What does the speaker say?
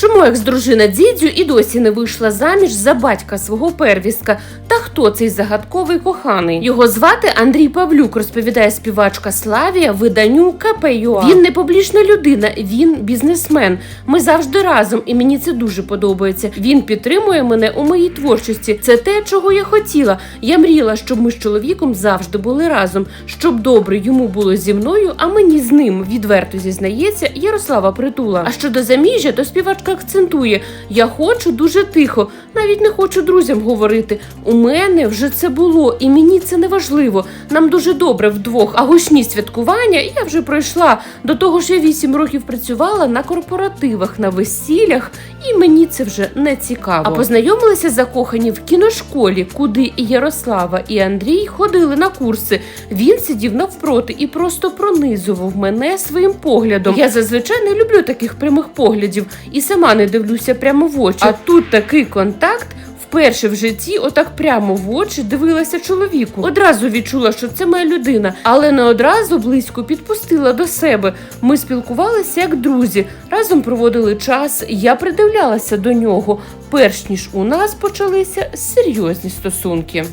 Чому екс-дружина Дідзю і досі не вийшла заміж за батька свого первістка? Та хто цей загадковий коханий? Його звати Андрій Павлюк, розповідає співачка Славія виданню КПЮА. Він не публічна людина, він бізнесмен. Ми завжди разом, і мені це дуже подобається. Він підтримує мене у моїй творчості. Це те, чого я хотіла. Я мріяла, щоб ми з чоловіком завжди були разом, щоб добре йому було зі мною, а мені з ним відверто зізнається Ярослава Притула. А щодо заміжжя, то співачка акцентує: я хочу дуже тихо, навіть не хочу друзям говорити. У мене вже це було, і мені це не важливо. Нам дуже добре вдвох. А гучні святкування я вже пройшла. До того ж, я вісім років працювала на корпоративах, на весіллях, і мені це вже не цікаво. А познайомилися закохані в кіношколі, куди і Ярослава, і Андрій ходили на курси. Він сидів навпроти і просто пронизував мене своїм поглядом. Я зазвичай не люблю таких прямих поглядів і сама не дивлюся прямо в очі. А тут такий контакт. Вперше в житті, отак прямо в очі дивилася чоловіку. Одразу відчула, що це моя людина, але не одразу близько підпустила до себе. Ми спілкувалися як друзі, разом проводили час. Я придивлялася до нього, перш ніж у нас почалися серйозні стосунки.